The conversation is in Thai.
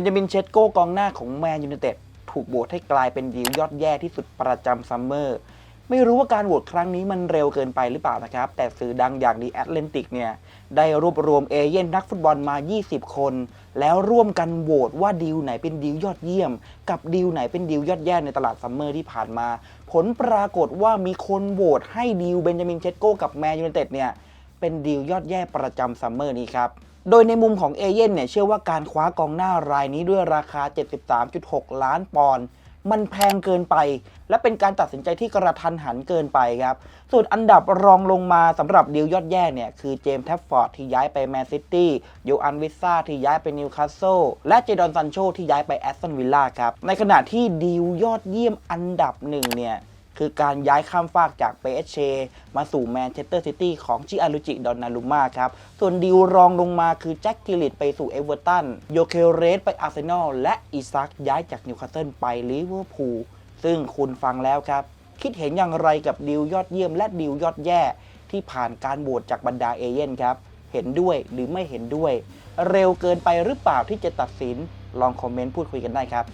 นจามินเชสโกกองหน้าของแมนยูไนเต็ดถูกโหวตให้กลายเป็นดีลยอดแย่ที่สุดประจำซัมเมอร์ ไม่รู้ว่าการโหวตครั้งนี้มันเร็วเกินไปหรือเปล่านะครับ แต่สื่อดังอย่างดีแอตแลนติกเนี่ย ได้รวบรวมเอเย่นนักฟุตบอลมา 20 คน แล้วร่วมกันโหวตว่าดีลไหนเป็นดีลยอดเยี่ยม กับดีลไหนเป็นดีลยอดแย่ในตลาดซัมเมอร์ที่ผ่านมา ผลปรากฏว่ามีคนโหวตให้ดีลเบนจามินเชสโกกับแมนยูไนเต็ดเนี่ยเป็นดีลยอดแย่ประจำซัมเมอร์นี้ครับ โดยในมุมของเอเย่นเนี่ยเชื่อว่าการคว้ากองหน้ารายนี้ด้วยราคา 73.6 ล้านปอนด์มันแพงเกินไป และเป็นการตัดสินใจที่กระทันหันเกินไปครับส่วนอันดับรองลงมาสำหรับดีลยอดแย่เนี่ย คือเจมส์แทฟฟอร์ดที่ย้ายไปแมนซิตี้โยอันวิสซาที่ย้ายไปนิวคาสเซิลและเจดอนซันโชที่ย้ายไปแอสตันวิลล่าครับในขณะที่ดีลยอดเยี่ยมอันดับหนึ่งเนี่ย คือการย้ายข้ามฟากจากเปเชมาสู่แมนเชสเตอร์ซิตี้ของชิอารุจิดอนนารุมาครับ ส่วนดีลรองลงมาคือแจ็คกิลิตไปสู่เอเวอร์ตันโยเคเรสไปอาร์เซนอลและอิซักย้ายจากนิวคาสเซิลไปลิเวอร์พูลซึ่งคุณฟังแล้วครับ คิดเห็นอย่างไรกับดีลยอดเยี่ยมและดีลยอดแย่ ที่ผ่านการโหวตจากบรรดาเอเย่นครับเห็นด้วยหรือไม่เห็นด้วย เร็วเกินไปหรือเปล่าที่จะตัดสินลองคอมเมนต์พูดคุยกันได้ครับ